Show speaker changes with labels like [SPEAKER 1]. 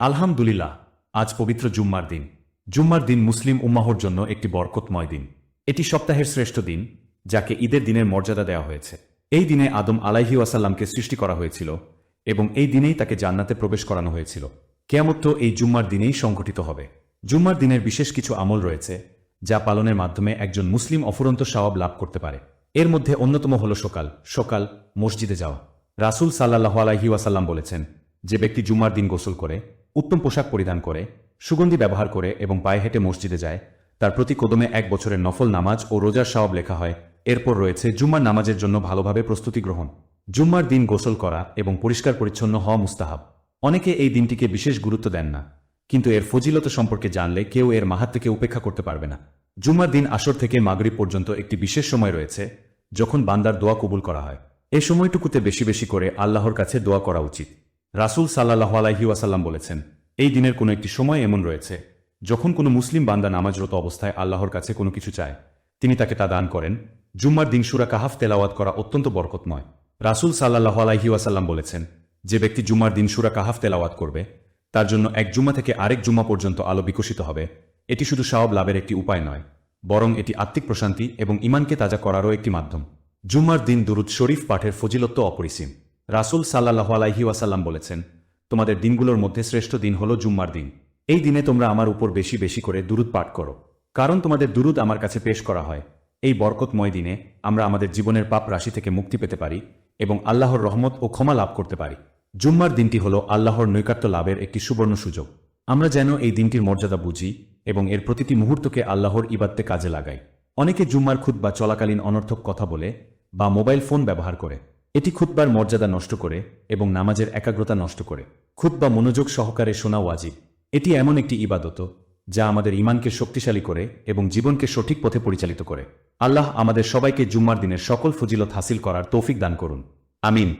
[SPEAKER 1] আলহামদুলিল্লাহ, আজ পবিত্র জুম্মার দিন। জুম্মার দিন মুসলিম উম্মাহর জন্য একটি বরকতময় দিন। এটি সপ্তাহের শ্রেষ্ঠ দিন, যাকে ঈদের দিনের মর্যাদা দেওয়া হয়েছে। এই দিনে আদম আলাইহি ওয়াসাল্লামকে সৃষ্টি করা হয়েছিল এবং এই দিনেই তাকে জান্নাতে প্রবেশ করানো হয়েছিল। কেয়ামত এই জুম্মার দিনেই সংঘটিত হবে। জুম্মার দিনের বিশেষ কিছু আমল রয়েছে, যা পালনের মাধ্যমে একজন মুসলিম অফুরন্ত সওয়াব লাভ করতে পারে। এর মধ্যে অন্যতম হল সকাল সকাল মসজিদে যাওয়া। রাসুল সাল্লাহ আলাহি ওয়াসাল্লাম বলেছেন, যে ব্যক্তি জুম্মার দিন গোসল করে উত্তম পোশাক পরিধান করে, সুগন্ধি ব্যবহার করে এবং পায়ে হেঁটে মসজিদে যায়। তার প্রতি কদমে এক বছরের নফল নামাজ ও রোজার সওয়াব লেখা হয়। এরপর রয়েছে জুম্মার নামাজের জন্য ভালোভাবে প্রস্তুতি গ্রহণ। জুম্মার দিন গোসল করা এবং পরিষ্কার পরিচ্ছন্ন হওয়া মুস্তাহাব। অনেকে এই দিনটিকে বিশেষ গুরুত্ব দেন না। কিন্তু এর ফজিলত সম্পর্কে জানলে কেউ এর মাহাত্মকে উপেক্ষা করতে পারবে না। জুম্মার দিন আসর থেকে মাগরিব পর্যন্ত একটি বিশেষ সময় রয়েছে, যখন বান্দার দোয়া কবুল করা হয়। এই সময়টুকুতে বেশি বেশি করে আল্লাহর কাছে দোয়া করা উচিত। রাসুল সাল্লাহ আলাহি ওয়াসাল্লাম বলেছেন, এই দিনের কোনো একটি সময় এমন রয়েছে, যখন কোনো মুসলিম বান্দা নামাজরত অবস্থায় আল্লাহর কাছে কোনো কিছু চায়। তিনি তাকে তা দান করেন। জুম্মার দিন সুরা কাহাফ তেলাওয়াত করা অত্যন্ত বরকতময়। রাসুল সাল্লাহ আলাহি ওয়াসাল্লাম বলেছেন, যে ব্যক্তি জুম্মার দিন সুরা কাহাফ তেলাওয়াত করবে, তার জন্য এক জুম্মা থেকে আরেক জুম্মা পর্যন্ত আলো বিকশিত হবে। এটি শুধু সওয়াব লাভের একটি উপায় নয়, বরং এটি আত্মিক প্রশান্তি এবং ইমানকে তাজা করারও একটি মাধ্যম। জুম্মার দিন দুরুদ শরীফ পাঠের ফজিলত্ব অপরিসীম। রাসুল সাল্লাহ আলাইহি ওয়াসাল্লাম বলেছেন, তোমাদের দিনগুলোর মধ্যে শ্রেষ্ঠ দিন হল জুম্মার দিন। এই দিনে তোমরা আমার উপর বেশি বেশি করে দুরুদ পাঠ করো। কারণ তোমাদের দুরুদ আমার কাছে পেশ করা হয়। এই বরকতময় দিনে আমরা আমাদের জীবনের পাপ রাশি থেকে মুক্তি পেতে পারি এবং আল্লাহর রহমত ও ক্ষমা লাভ করতে পারি। জুম্মার দিনটি হল আল্লাহর নৈকাত্য লাভের একটি সুবর্ণ সুযোগ। আমরা যেন এই দিনটির মর্যাদা বুঝি এবং এর প্রতিটি মুহূর্তকে আল্লাহর ইবাদতে কাজে লাগাই। অনেকে জুম্মার খুদ বা চলাকালীন অনর্থক কথা বলে বা মোবাইল ফোন ব্যবহার করে। এটি খুতবার মর্যাদা নষ্ট করে এবং নামাজের একাগ্রতা নষ্ট করে। খুদ বা মনোযোগ সহকারে শোনা ওয়াজিব। এটি এমন একটি ইবাদত যা আমাদের ইমানকে শক্তিশালী করে এবং জীবনকে সঠিক পথে পরিচালিত করে। আল্লাহ আমাদের সবাইকে জুম্মার দিনের সকল ফজিলত হাসিল করার তৌফিক দান করুন। আমিন।